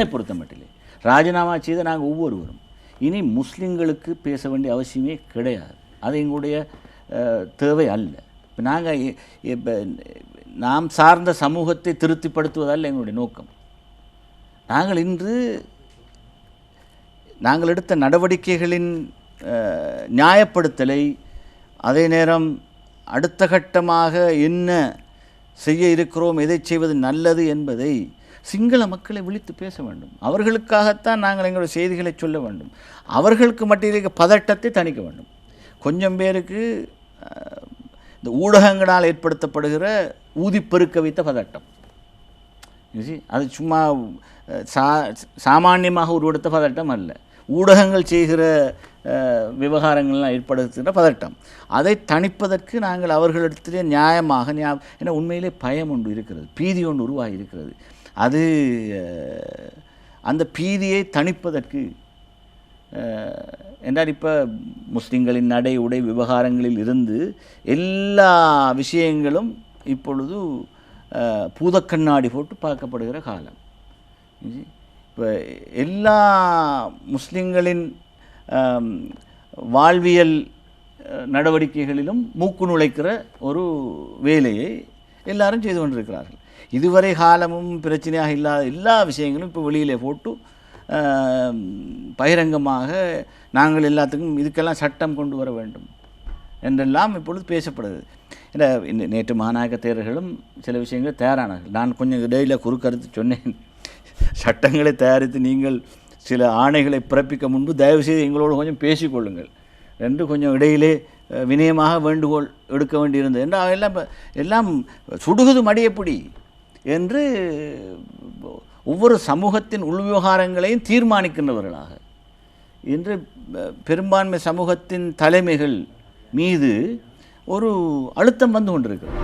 என்னை பொறுத்த மட்டிலே. ராஜினாமா செய்த நாங்கள் ஒவ்வொருவரும். இனி முஸ்லீம்களுக்கு பேச வேண்டிய அவசியமே கிடையாது. அது எங்களுடைய தேவை அல்ல. இப்போ நாங்கள் இப்போ நாம் சார்ந்த சமூகத்தை திருப்திப்படுத்துவதல்ல எங்களுடைய நோக்கம். நாங்கள் இன்று நாங்கள் எடுத்த நடவடிக்கைகளின் நியாயப்படுத்தலை அதே நேரம் அடுத்த கட்டமாக என்ன செய்ய இருக்கிறோம் எதை செய்வது நல்லது என்பதை சிங்கள மக்களை விழித்து பேச வேண்டும். அவர்களுக்காகத்தான் நாங்கள் எங்களுடைய செய்திகளை சொல்ல வேண்டும். அவர்களுக்கு மட்டும் இருக்க பதட்டத்தை தணிக்க வேண்டும். கொஞ்சம் பேருக்கு இந்த ஊடகங்களால் ஏற்படுத்தப்படுகிற ஊதிப்பெருக்க வைத்த பதட்டம். அது சும்மா சா சாமானியமாக உருவெடுத்த பதட்டம் அல்ல. ஊடகங்கள் செய்கிற விவகாரங்கள்லாம் ஏற்படுத்துகிற பதட்டம். அதை தணிப்பதற்கு நாங்கள் அவர்களிடத்திலே நியாயமாக நியா ஏன்னா உண்மையிலே பயம் ஒன்று இருக்கிறது. பீதி ஒன்று உருவாகி இருக்கிறது அது அந்த பீதியை தணிப்பதற்கு என்றால் இப்போ முஸ்லீம்களின் நடை உடை விவகாரங்களில் இருந்து எல்லா விஷயங்களும் இப்பொழுது பூதக்கண்ணாடி போட்டு பார்க்கப்படுகிற காலம். இப்போ எல்லா முஸ்லீம்களின் வாழ்வியல் நடவடிக்கைகளிலும் மூக்கு நுழைக்கிற ஒரு வேலையை எல்லாரும் செய்து கொண்டிருக்கிறார்கள். இதுவரை காலமும் பிரச்சனையாக இல்லாத எல்லா விஷயங்களும் இப்போ வெளியிலே போட்டு பகிரங்கமாக நாங்கள் எல்லாத்துக்கும் இதுக்கெல்லாம் சட்டம் கொண்டு வர வேண்டும் என்றெல்லாம் இப்பொழுது பேசப்படுது ஏன்னா இந்த நேற்று மாநாயக தேரர்களும் சில விஷயங்கள் தயாரானார்கள். நான் கொஞ்சம் இடையில் குறுக்கருத்து சொன்னேன். சட்டங்களை தயாரித்து நீங்கள் சில ஆணைகளை பிறப்பிக்க முன்பு தயவுசெய்து எங்களோடு கொஞ்சம் பேசிக்கொள்ளுங்கள் என்று கொஞ்சம் இடையிலே வினயமாக வேண்டுகோள் எடுக்க வேண்டியிருந்தது. என்று எல்லாம் எல்லாம் சுடுகுது மடியப்படி. என்று ஒவ்வொரு சமூகத்தின் உள்விவகாரங்களையும் தீர்மானிக்கின்றவர்களாக. இன்று பெரும்பான்மை சமூகத்தின் தலைமைகள் மீது ஒரு அழுத்தம் வந்து கொண்டிருக்கிறது.